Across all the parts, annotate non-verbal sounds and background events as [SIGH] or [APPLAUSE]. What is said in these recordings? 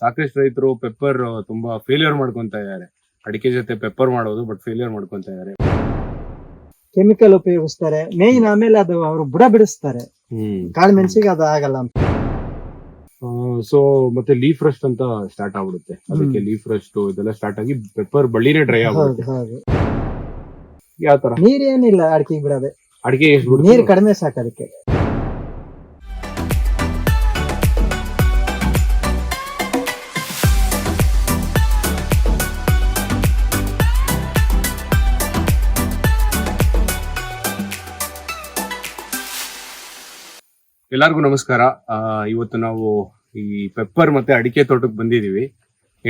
ಸಾಕಷ್ಟು ರೈತರು ಪೆಪ್ಪರ್ ತುಂಬಾ ಫೇಲ್ಯೂರ್ ಮಾಡ್ಕೊಂತ ಇದ್ದಾರೆ. ಅಡಿಕೆ ಜೊತೆ ಪೆಪ್ಪರ್ ಮಾಡೋದು ಬಟ್ ಫೇಲಿಯರ್ ಮಾಡ್ಕೊಂತ ಇದ್ದಾರೆ. ಕೆಮಿಕಲ್ ಉಪಯೋಗಿಸ್ತಾರೆ. ಮೇಯ್ನ್ ಆಮೇಲೆ ಅದು ಅವರು ಬುಡ ಬಿಡಿಸ್ತಾರೆ. ಕಾಳು ಮೆಣಸಿಗೆ ಅದು ಆಗಲ್ಲ ಅಂತ. ಸೊ ಮತ್ತೆ ಲೀಫ್ ರಸ್ಟ್ ಅಂತ ಸ್ಟಾರ್ಟ್ ಆಗ್ಬಿಡುತ್ತೆ. ಅದಕ್ಕೆ ಲೀಫ್ ರಸ್ಟ್ ಇದೆಲ್ಲ ಸ್ಟಾರ್ಟ್ ಆಗಿ ಪೆಪ್ಪರ್ ಬಳ್ಳಿನೇ ಡ್ರೈ ಆಗುತ್ತೆ ಯಾವ ತರ ನೀರ್ ಏನಿಲ್ಲ ಅಡಿಕೆಗೆ ಬಿಡೋದೆ. ಅಡಿಕೆ ಎಷ್ಟು ನೀರ್ ಕಡಿಮೆ ಸಾಕು ಅದಕ್ಕೆ. ಎಲ್ಲರಿಗೂ ನಮಸ್ಕಾರ. ಇವತ್ತು ನಾವು ಈ ಪೆಪ್ಪರ್ ಮತ್ತೆ ಅಡಿಕೆ ತೋಟಕ್ಕೆ ಬಂದಿದೀವಿ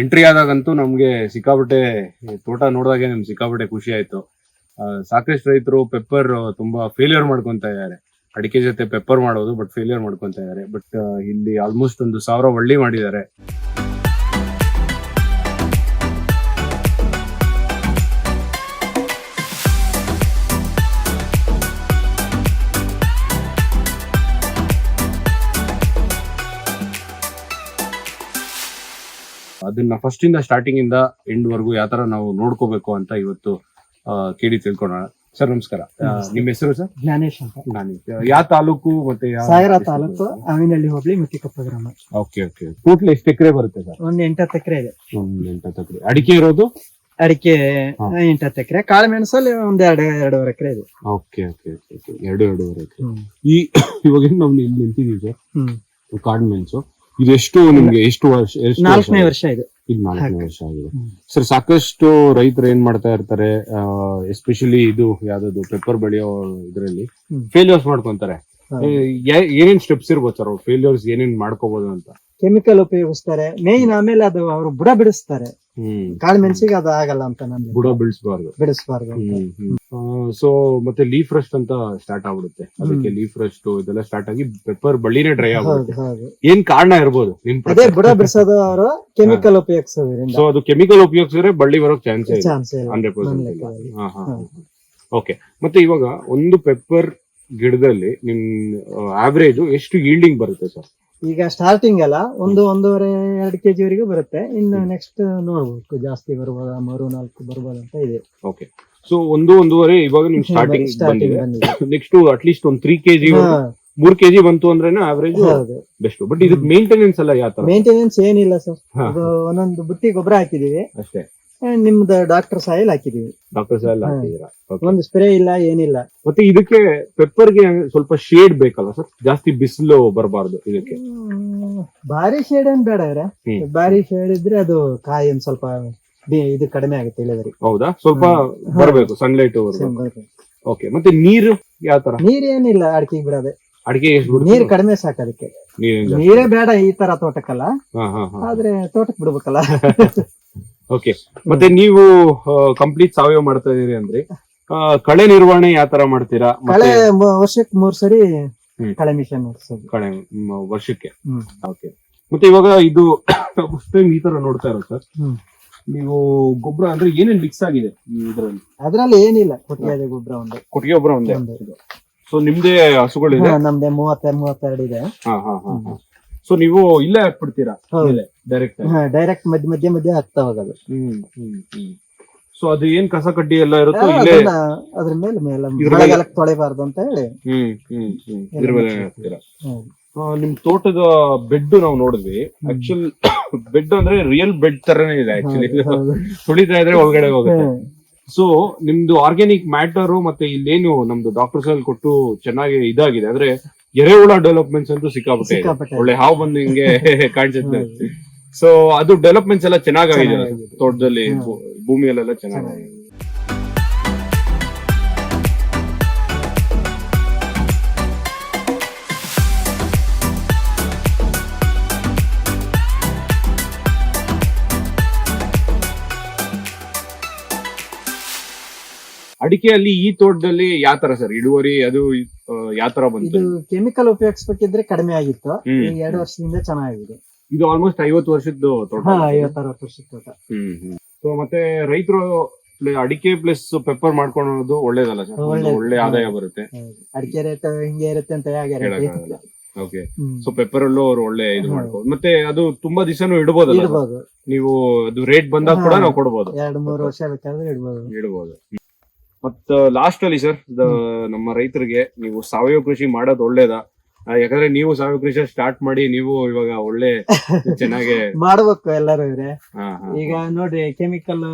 ಎಂಟ್ರಿ ಆದಾಗಂತೂ ನಮ್ಗೆ ಸಿಕ್ಕಾಪಟ್ಟೆ, ತೋಟ ನೋಡಿದಾಗೆ ನಮ್ಗೆ ಸಿಕ್ಕಾಪಟ್ಟೆ ಖುಷಿ ಆಯ್ತು. ಸಾಕಷ್ಟು ರೈತರು ಪೆಪ್ಪರ್ ತುಂಬಾ ಫೇಲ್ಯೂರ್ ಮಾಡ್ಕೊಂತ ಇದ್ದಾರೆ. ಅಡಿಕೆ ಜೊತೆ ಪೆಪ್ಪರ್ ಮಾಡೋದು ಬಟ್ ಫೇಲ್ಯೂರ್ ಮಾಡ್ಕೊಂತ ಇದ್ದಾರೆ. ಬಟ್ ಇಲ್ಲಿ ಆಲ್ಮೋಸ್ಟ್ ಒಂದು ಸಾವಿರ ಒಳ್ಳಿ ಮಾಡಿದ್ದಾರೆ. ಅದನ್ನ ಫಸ್ಟ್ ಇಂದ ಸ್ಟಾರ್ಟಿಂಗ್ ಇಂದ ಎಂಡ್ ವರ್ಗು ಯಾವ ತರ ನಾವು ನೋಡ್ಕೋಬೇಕು ಅಂತ ಇವತ್ತು ಕೇಳಿ ತಿಳ್ಕೊಳ್ಳೋಣ. ಸರ್ ನಮಸ್ಕಾರ. ನಿಮ್ಮ ಹೆಸರು ಸರ್? ಜ್ಞಾನೇಶ್ ಅಂತ. ಯಾವ ತಾಲೂಕು ಮತ್ತೆ ಯಾವ ಸಾಗರ ತಾಲೂಕು ಅವಿನಹಳ್ಳಿ ಹೋಗ್ಲಿ ಮುತ್ತಿಕೊಪ್ಪ ಗ್ರಾಮ. Okay okay. ಟೋಟಲ್ ಎಷ್ಟು ಎಕರೆ ಬರುತ್ತೆ ಸರ್? ಒಂದ್ ಎಂಟತ್ತು ಎಕರೆ ಇದೆ. ಒಂದ್ ಎಂಟತ್ತು ಎಕರೆ. ಅಡಿಕೆ ಇರೋದು? ಅಡಿಕೆ ಹಾ. ಎಂಟತ್ತು ಎಕರೆ. ಕಾಳು ಮೆಣಸಲ್ಲಿ ಒಂದ್ ಎರಡು ಎರಡೂವರೆ ಎಕರೆ ಇದೆ. ಓಕೆ ಓಕೆ ಓಕೆ ಎರಡು ಎರಡೂವರೆ ಎಕರೆ. ಈ [COUGHS] ಇವಾಗ ನಾವು ಇಲ್ಲಿ ನಿಂತಿದೀವಿ ಸರ್. ಹ್ಮ್. ಕಾಡ್ ಮೆಣಸು. ಇದೆಷ್ಟು ನಿಮ್ಗೆ ಎಷ್ಟು ವರ್ಷ ಎಷ್ಟು ವರ್ಷ ನಾಲ್ಕನೇ ಆಗಿದೆ? ವರ್ಷ ಇದು. ಇದು ನಾಲ್ಕನೇ ವರ್ಷ ಆಗಿದೆ. ಸರ್ ಸಾಕಷ್ಟು ರೈತರು ಏನ್ ಮಾಡ್ತಾ ಇರ್ತಾರೆ ಎಸ್ಪೆಷಲಿ ಇದು ಯಾವ್ದು ಪೆಪ್ಪರ್ ಬೆಳೆಯೋ ಇದ್ರಲ್ಲಿ. ಫೇಲ್ಯೂರ್ಸ್ ಮಾಡ್ಕೊಂತಾರೆ. ಏ, ಯಾ- ಏನೇನ್ ಸ್ಟೆಪ್ಸ್ ಇರ್ಬೋದು ಸರ್ ಫೇಲ್ಯೂರ್ಸ್ ಏನೇನ್ ಮಾಡ್ಕೋಬಹುದು ಅಂತ? ಕೆಮಿಕಲ್ ಉಪಯೋಗಿಸ್ತಾರೆ. ಮೇಯ್ನ್ ಆಮೇಲೆ ಅದು ಅವರು ಬುಡ ಬಿಡಿಸ್ತಾರೆ. ಹ್ಮ್. ಕಾಳು ಮೆಣಸಿಗೆ ಅದು ಆಗಲ್ಲ ಅಂತ ನಮ್ಗೆ ಬುಡ ಬಿಡಿಸಬಾರ್ದು. ಬಿಡಿಸ್ಬಾರ್ದು ಅಂತ. ಸೊ ಮತ್ತೆ ಲೀಫ್ ರಸ್ಟ್ ಅಂತ ಸ್ಟಾರ್ಟ್ ಆಗ್ಬಿಡುತ್ತೆ. ಅದಕ್ಕೆ ಲೀಫ್ ರಸ್ಟ್ ಇದೆಲ್ಲ ಸ್ಟಾರ್ಟ್ ಆಗಿ ಪೆಪ್ಪರ್ ಬಳ್ಳಿನೇ ಡ್ರೈ ಹೌದು ಆಗ್ಬಿಡುತ್ತೆ. ಹೌದು. ಏನ್ ಕಾರಣ ಇರ್ಬೋದು ನಿಮ್ ಅದೇ ಬುಡ ಬಿಡಿಸೋದು ಅವರು ಕೆಮಿಕಲ್ ಉಪಯೋಗಿಸೋದ್ರಿಂದ. ಸೊ ಅದು ಕೆಮಿಕಲ್ ಉಪಯೋಗಿಸಿದ್ರೆ ಬಳ್ಳಿ ಬರೋ ಚಾನ್ಸ್ ಇದೆ ಚಾನ್ಸ್ ಇಲ್ಲ. ಹಂಡ್ರೆಡ್ ನನ್ನ ಪರ್ಸೆಂಟ್ ಲೆಕ್ಕದಲ್ಲಿ. ಓಕೆ ಮತ್ತೆ ಇವಾಗ ಒಂದು ಪೆಪ್ಪರ್ ಗಿಡದಲ್ಲಿ ನಿಮ್ ಆವರೇಜ್ ಎಷ್ಟು ಈಲ್ಡಿಂಗ್ ಬರುತ್ತೆ ಸರ್ ಈಗ ಸ್ಟಾರ್ಟಿಂಗ್ ಅಲ್ಲ ಒಂದು ಒಂದೂವರೆ ಎರಡು ಕೆಜಿ ವರೆಗೂ ಬರುತ್ತೆ. ಇನ್ನು ನೆಕ್ಸ್ಟ್ ನೋಡ್ಬೇಕು ಜಾಸ್ತಿ ಬರ್ಬೋದಾ ಮೂರು ನಾಲ್ಕು ಬರ್ಬೋದು ಅಂತ ಇದೆ. ಓಕೆ ಸೊ ಒಂದು ಒಂದೂವರೆ ಇವಾಗ ನಿಮ್ ಸ್ಟಾರ್ಟಿಂಗ್ ಸ್ಟಾರ್ಟಿಂಗ್ ಬಂದಿದೆ. ನೆಕ್ಸ್ಟ್ ಅಟ್ಲೀಸ್ಟ್ [LAUGHS] ಒಂದು ತ್ರೀ ಕೆಜಿ ಹಾ, ಮೂರ್ ಕೆಜಿ ಬಂತು ಅಂದ್ರೆ ಆವರೇಜ್ ಹೌದು. ಬೆಸ್ಟ್ ಬಟ್ ಇದು ಮೇಂಟೆನೆನ್ಸ್ ಎಲ್ಲ ಯಾವ ತರ? ಮೇಂಟೆನೆನ್ಸ್ ಏನಿಲ್ಲ ಸರ್ ಹಾ. ಇದು ಒಂದೊಂದು ಬುಟ್ಟಿ ಗೊಬ್ಬರ ಹಾಕಿದೀವಿ ಅಷ್ಟೇ. ನಿಮ್ದು ಡಾಕ್ಟರ್ ಸಾಯಿಲ್ ಹಾಕಿದೀವಿ. ಡಾಕ್ಟರ್ ಸಾಯಿಲ್ ಹಾಕಿದೀರಾ? Okay. ಒಂದು ಸ್ಪ್ರೇ ಇಲ್ಲ ಏನಿಲ್ಲ. ಮತ್ತೆ ಇದಕ್ಕೆ ಪೆಪ್ಪರ್ಗೆ ಸ್ವಲ್ಪ ಶೇಡ್ ಬೇಕಲ್ಲ ಸರ್ ಜಾಸ್ತಿ ಬಿಸಿಲು ಬರಬಾರ್ದು ಇದಕ್ಕೆ. ಹ್ಮ್, ಭಾರಿ ಶೇಡ್ ಏನ್ ಬೇಡ ಹ್ಮ್. ಭಾರಿ ಶೇಡ್ ಇದ್ರೆ ಅದು ಕಾಯಿ ಒಂದ್ ಸ್ವಲ್ಪ ಬಿ- ಇದು ಕಡಿಮೆ ಆಗುತ್ತೆ ಇಳುವರಿ. ಹೌದಾ? ಸ್ವಲ್ಪ. ಬರಬೇಕು ಸನ್ಲೈಟ್ ಓಕೆ ಮತ್ತೆ ನೀರು ಯಾವ ತರ? ನೀರ್ ಏನಿಲ್ಲ ಅಡಿಕೆಗೆ ಬಿಡದೆ. ಅಡಿಕೆ ಎಷ್ಟು ನೀರ್ ಕಡಿಮೆ ಸಾಕು ಅದಕ್ಕೆ. ನೀರೇನ್ ಜಾಸ್ತಿ? ನೀರೇ ಬೇಡ ಈ ತರ ತೋಟಕ್ಕಲ್ಲ. ಹಾ ಹಾ ಹಾ. ಆದ್ರೆ ತೋಟಕ್ಕೆ ಬಿಡ್ಬೇಕಲ್ಲ. [LAUGHS] ಓಕೆ ಮತ್ತೆ ನೀವು ಕಂಪ್ಲೀಟ್ ಸಾವಯವ ಮಾಡ್ತಾ ಇದೀರಿ ಅಂದ್ರೆ ಆ, ಕಳೆ ನಿರ್ವಹಣೆ ಯಾವ ತರ ಮಾಡ್ತೀರಾ? ಕಳೆ ಮತ್ತೆ ಮ- ವರ್ಷಕ್ಕೆ ಮೂರ್ ಸರಿ ಹ್ಮ್. ಕಳೆ ಮಿಷನ್ ಓಡಿಸೋದು ಕಳೆ ಮ್, ವರ್ಷಕ್ಕೆ? ಹ್ಮ್. ಓಕೆ ಮತ್ತೆ ಇವಾಗ ಇದು ಫಸ್ಟ್ ಟೈಮ್ ಈ ತರ ನೋಡ್ತಾ ಇರೋ ಸರ್. ಹ್ಮ್. ನೀವು ಗೊಬ್ಬರ ಅಂದ್ರೆ ಏನೇನ್ ಮಿಕ್ಸ್ ಆಗಿದೆ ಈ ಇದ್ರಲ್ಲಿ? ಅದ್ರಲ್ಲಿ ಏನಿಲ್ಲ ಕೊಟ್ಟಿಗೆ ಗೊಬ್ಬರ ಒಂದು. ಕೊಟ್ಟಿಗೆ ಗೊಬ್ಬರ ಒಂದೇ? ಒಂದು. ಸೊ ನಿಮ್ದೇ ಹಸುಗಳಿದೆ? ಹಾ, ನಮ್ದೆ ಮೂವತ್ತ ಮೂವತ್ತೆರಡು ಇದೆ. ಹಾ ಹಾ ಹಾ ಸೊ ನೀವು ಇಲ್ಲೇ ಹಾಕ್ಬಿಡ್ತೀರಾ? ಹೌದು. ಡೈರೆಕ್ಟ್ ಡೈರೆಕ್ಟ್ ಮಧ್ಯ ಮಧ್ಯ ಮಧ್ಯ ಹಾಕ್ತಾ ಹೋಗೋದು. ಹ್ಮ್ ಹ್ಮ್ ಹ್ಮ್. ಸೊ ಅದು ಏನ್ ಕಸ ಕಡ್ಡಿ ಎಲ್ಲ ಇರುತ್ತೋ ಇಲ್ಲೇ? ಅದನ್ನ ಅದ್ರ ಮೇಲೆ ಮೇಲೆ ಇದ್ರ ಮೇಲೆ- ಮಳೆಗಾಲಕ್ಕೆ ತೊಳೆಬಾರ್ದು ಅಂತ ಹೇಳಿ. ಹ್ಮ್ ಹ್ಮ್ ಹ್ಮ್. ಇದ್ರ ಮೇಲೆ ಹಾಕ್ತೀರಾ? ಹ್ಮ್. ಆ, ನಿಮ್ ತೋಟದ ಬೆಡ್ ನಾವು ನೋಡಿದ್ವಿ. ಆಕ್ಚುಲ್ ಬೆಡ್ ಅಂದ್ರೆ ರಿಯಲ್ ಬೆಡ್ ತರನೇ ಇದೆ ಆಕ್ಚುಲಿ ಹೌದು. ತುಳಿತಾ ಇದ್ರೆ ಒಳಗಡೆ ಹೋಗುತ್ತೆ. ಹ್ಮ್. ಸೊ ನಿಮ್ದು ಆರ್ಗ್ಯಾನಿಕ್ ಮ್ಯಾಟರ್ ಮತ್ತೆ ಇಲ್ಲೇನು ನಮ್ದು ಡಾಕ್ಟರ್ಸ್ ಅಲ್ಲಿ ಕೊಟ್ಟು ಚೆನ್ನಾಗಿ ಇದಾಗಿದೆ. ಅಂದ್ರೆ ಎರೆಹುಳ ಡೆವಲಪ್ಮೆಂಟ್ಸ್ ಅಂತೂ ಸಿಕ್ಕಾಪಟ್ಟೆ ಇದೆ. ಸಿಕ್ಕಾಪಟ್ಟೆ. ಒಳ್ಳೆ ಹಾವು ಬಂದು ಹಿಂಗೆ [LAUGHS] ಕಾಣಿಸುತ್ತೆ. ಸೊ ಅದು ಡೆವಲಪ್ಮೆಂಟ್ಸ್ ಎಲ್ಲ ಚೆನ್ನಾಗಿದೆ. ತೋಟದಲ್ಲಿ. ಭೂಮಿಯಲ್ಲೆಲ್ಲ ಚೆನ್ನಾಗಿದೆ ಅಡಿಕೆಯಲ್ಲಿ ಈ ತೋಟದಲ್ಲಿ ಯಾವ ತರ ಸರ್? ಇಳುವರಿ ಅದು ಯಾವ ತರ ಬಂತು? ಕೆಮಿಕಲ್ ಉಪಯೋಗಿಸ್ಬೇಕಿದ್ರೆ ಕಡಿಮೆ ಆಗಿತ್ತು. ಈ ಎರಡು ವರ್ಷದಿಂದ ಚೆನ್ನಾಗಿದೆ. ಇದು ಆಲ್ಮೋಸ್ಟ್ ಐವತ್ತು ವರ್ಷದ್ದು ತೋಟ ಹಾ ಐವತ್ತಾರವತ್ತು ವರ್ಷದ ತೋಟ. ಹ್ಮ್ ಹ್ಮ್. ಸೊ ಮತ್ತೆ ರೈತರು ಅಡಿಕೆ ಪ್ಲಸ್ ಪೆಪ್ಪರ್ ಮಾಡ್ಕೊಳೋದು ಒಳ್ಳೇದಲ್ಲ ಸರ್ ಒಂದು ಒಳ್ಳೆ ಆದಾಯ ಬರುತ್ತೆ. ಹೌದು. ಅಡಿಕೆ ರೇಟ್ ಹಿಂಗೆ ಇರುತ್ತೆ ಅಂತ ಹೇಳಕ್ಕಾಗಲ್ಲ ಓಕೆ. ಸೊ ಪೆಪ್ಪರ್ ಅಲ್ಲೂ ಅವ್ರು ಒಳ್ಳೆ ಇದು. ಮಾಡ್ಬೋದು ಮತ್ತೆ ಅದು ತುಂಬಾ ದಿವಸ ಇಡಬಹುದು? ಇಡ್ಬೋದು. ನೀವು ಅದು ರೇಟ್ ಬಂದಾಗ ಕೂಡ. ನಾವು ಕೊಡ್ಬೋದು. ಎರಡು ಮೂರು ವರ್ಷ ಬೇಕಾದ್ರೆ ಇಡ್ಬೋದು. ಇಡ್ಬೋದು. ಮತ್ತ ಲಾಸ್ಟ್ ಅಲ್ಲಿ ಸರ್ ನಮ್ಮ ರೈತರಿಗೆ ನೀವು ಸಾವಯವ ಕೃಷಿ ಮಾಡೋದು ಒಳ್ಳೇದಾ? ಯಾಕಂದ್ರೆ ನೀವು ಸಾವಿರ ಕೃಷಿ ಸ್ಟಾರ್ಟ್ ಮಾಡಿ ನೀವು ಇವಾಗ ಒಳ್ಳೆ [LAUGHS] ಚೆನ್ನಾಗಿ ಮಾಡ್ಬೇಕು ಎಲ್ಲರೂ ಇವ್ರೆ. ಈಗ ನೋಡ್ರಿ ಕೆಮಿಕಲ್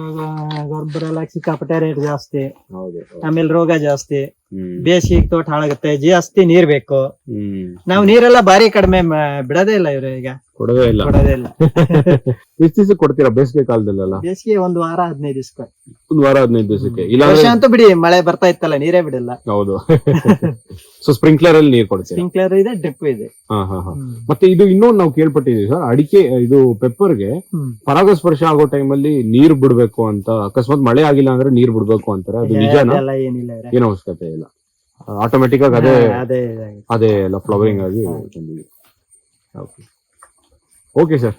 ಗೊಬ್ಬರ ಎಲ್ಲ ಸಿಕ್ಕಾಪಟ್ಟೆ ರೇಟ್ ಜಾಸ್ತಿ. ಆಮೇಲೆ ರೋಗ ಜಾಸ್ತಿ. ಬೇಸಿಗೆ ತೋಟ ಹಾಳಾಗುತ್ತೆ ಜಾಸ್ತಿ ನೀರ್ ಬೇಕು. ನಾವು ನೀರೆಲ್ಲ ಬಾರಿ ಕಡಿಮೆ ಬಿಡೋದೇ ಇಲ್ಲ ಇವ್ರು ಈಗ. ಕೊಡೋದೇ ಇಲ್ಲ. ಕೊಡೋದೇ ಇಲ್ಲ. [LAUGHS] ಎಷ್ಟು ದಿವಸ ಕೊಡ್ತೀರಾ ಬೇಸಿಗೆ ಕಾಲದಲ್ಲೆಲ್ಲ? ಬೇಸಿಗೆ ಒಂದು ವಾರ ಹದಿನೈದು ದಿವಸ ಒಂದ್ ವಾರ ಹದಿನೈದು ದಿವಸಕ್ಕೆ. ಇಲ್ಲ ಅಂತೂ ಬಿಡಿ ಮಳೆ ಬರ್ತಾ ಇತ್ತಲ್ಲ ನೀರೇ ಬಿಡಲ್ಲ. ಹೌದು. ಸೊ ಸ್ಪ್ರಿಂಕ್ಲರ್ ಅಲ್ಲಿ ನೀರ್ ಕೊಡ್ತೀವಿ ಸ್ಪ್ರಿಂಕ್ಲರ್ ಇದೆ ಡ್ರಿಪ್ ಇದೆ. ಹಾ ಹಾ ಹಾ. ಮತ್ತೆ ಇದು ಇನ್ನೊಂದು ನಾವು ಕೇಳ್ಪಟ್ಟಿದೀವಿ ಸರ್ ಅಡಿಕೆ ಇದು ಪೆಪ್ಪರ್ಗೆ. ಪರಾಗಸ್ಪರ್ಶ ಆಗೋ ಟೈಮಲ್ಲಿ ನೀರ್ ಬಿಡ್ಬೇಕು ಅಂತ ಅಕಸ್ಮಾತ್ ಮಳೆ ಆಗಿಲ್ಲ ಅಂದ್ರೆ ನೀರ್ ಬಿಡ್ಬೇಕು ಅಂತಾರೆ ಅದು ನಿಜಾನ? ಏನಿಲ್ಲ ಏನ್ ಏನು ಅವಶ್ಯಕತೆ ಇಲ್ಲ. ಆಟೋಮೆಟಿಕ್ ಆಗಿ ಅದೇ ಹಾ, ಅದೇ ಇದಾಗಿದೆ. ಅದೇ ಎಲ್ಲ ಫ್ಲವರಿಂಗ್ ಆಗಿ ಬಂದಿದೆ ಓಕೆ ಸರ್